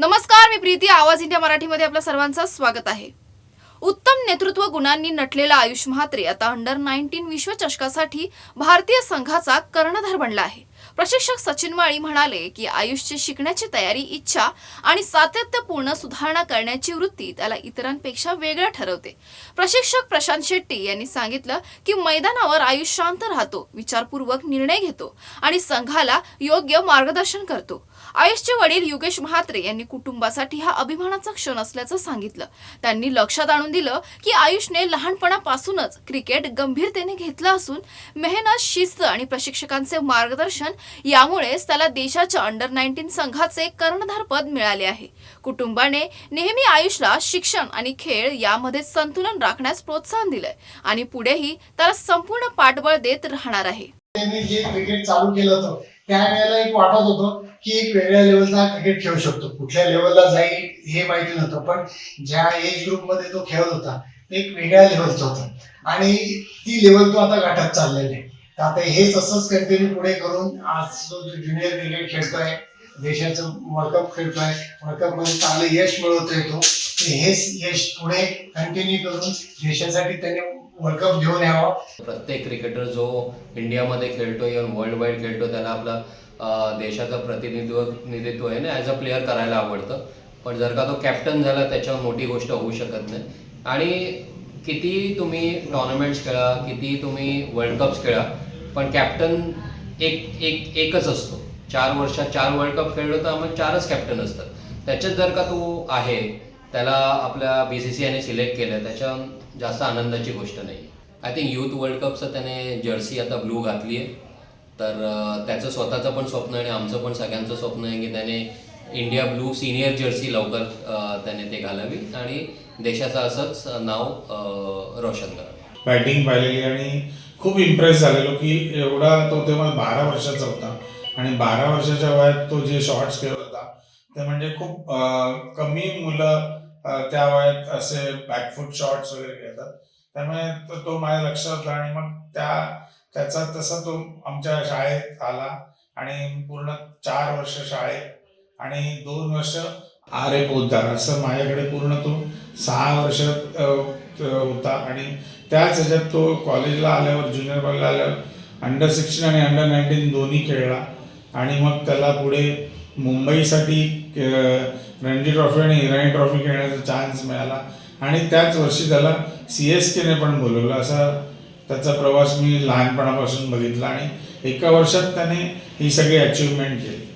नमस्कार मी प्रीती. आवाज इंडिया मराठीमध्ये आपल्या सर्वांचं स्वागत आहे. उत्तम नेतृत्व गुणांनी नटलेला आयुष म्हात्रे आता अंडर नाईन्टीन विश्वचषकासाठी भारतीय संघाचा कर्णधार बनला आहे. प्रशिक्षक सचिन माळी म्हणाले की आयुषची शिकण्याची तयारी इच्छा आणि सातत्यपूर्ण सुधारणा करण्याची वृत्ती त्याला इतरांपेक्षा वेगळं ठरवते. प्रशिक्षक प्रशांत शेट्टी यांनी सांगितलं की मैदानावर आयुष शांत राहतो विचारपूर्वक निर्णय घेतो आणि संघाला योग्य मार्गदर्शन करतो. आयुषचे वडील योगेश म्हात्रे यांनी कुटुंबासाठी हा अभिमानाचा क्षण असल्याचं सांगितलं. त्यांनी लक्षात आणून दिलं की आयुषने लहानपणापासूनच क्रिकेट गंभीरतेने घेतलं असून मेहनत शिस्त आणि प्रशिक्षकांचे मार्गदर्शन यामुळेच त्याला देशाच्या अंडर नाईन्टीन संघाचे कर्णधारपद मिळाले आहे. कुटुंबाने नेहमी आयुषला शिक्षण आणि खेळ यामध्ये संतुलन राखण्यास प्रोत्साहन दिलंय आणि पुढेही त्याला संपूर्ण पाठबळ देत राहणार आहे. त्यांनी जे क्रिकेट चालू केलं होतं त्यावेळेला एक वाटत होतं की एक वेगळ्या लेवलचा क्रिकेट खेळू शकतो. कुठल्या लेवलला जाईल हे माहिती नव्हतं पण ज्या एज ग्रुपमध्ये तो खेळत होता एक वेगळ्या लेवलचा होता. आणि ती लेवल तो आता गाठत चाललेला आहे. आता हेच असंच कंटिन्यू पुढे करून आज जो ज्युनियर क्रिकेट खेळतोय देशाचं वर्ल्ड कप खेळतोय वर्ल्ड कपमध्ये चांगलं यश मिळवतोय तो हेच यश पुढे कंटिन्यू करून देशासाठी त्याने वर्ल्ड कप घेऊन यावा. प्रत्येक क्रिकेटर जो इंडियामध्ये खेळतो वर्ल्ड वाईड खेळतो त्याला आपला देशाचं प्रतिनिधित्व निधित्व आहे ना ॲज अ प्लेअर करायला आवडतं. पण जर का तो कॅप्टन झाला त्याच्यावर मोठी गोष्ट होऊ शकत नाही. आणि किती तुम्ही टॉर्नामेंट्स खेळा किती तुम्ही वर्ल्ड कप्स खेळा पण कॅप्टन एक एक एकच असतो. चार वर्षात चार वर्ल्ड कप खेळलो तर आम्हाला चारच कॅप्टन असतात. त्याच्यात जर का तू आहे त्याला आपल्या बी सी सी आयने सिलेक्ट केलं त्याच्या जास्त आनंदाची गोष्ट नाही. आय थिंक यूथ वर्ल्ड कपचं त्याने जर्सी आता ब्लू घातली आहे. तर त्याचं स्वतःचं पण स्वप्न आहे आणि आमचं पण सगळ्यांचं स्वप्न आहे की त्याने इंडिया ब्लू सिनियर जर्सी लवकर त्याने ते घालावी आणि देशाचं असंच नाव रोशन करावं. बॅटिंग पाहिलेली आणि खूप इम्प्रेस झालेलो की एवढा तो तेव्हा बारा वर्षाचा होता. आणि बारा वर्षाच्या वयात तो जे शॉर्ट्स खेळत होता ते म्हणजे खूप कमी मुलं त्या वयात असे बॅकफूट शॉर्ट्स वगैरे खेळतात. त्यामुळे तो- तो माझ्या लक्षात होता आणि मग त्या त्याचा तसा तो आमच्या शाळेत आला आणि पूर्ण चार वर्ष शाळेत आणि दोन वर्ष आरे पोद्दार असं माझ्याकडे पूर्ण तो सहा वर्ष होता आणि त्याच ह्याच्यात तो कॉलेजला आल्यावर ज्युनियर कॉलेजला आल्यावर अंडर सिक्स्टीन आणि अंडर नाईन्टीन दोन्ही खेळला. आणि मग त्याला पुढे मुंबईसाठी रणजी ट्रॉफी आणि इराणी ट्रॉफी खेळण्याचा चान्स मिळाला. आणि त्याच वर्षी त्याला सी एस केने पण बोलवलं. असा त्याचा प्रवास मी लहानपणापासून बघितला. आणि एका वर्षात त्याने ही सगळी अचिव्हमेंट केली.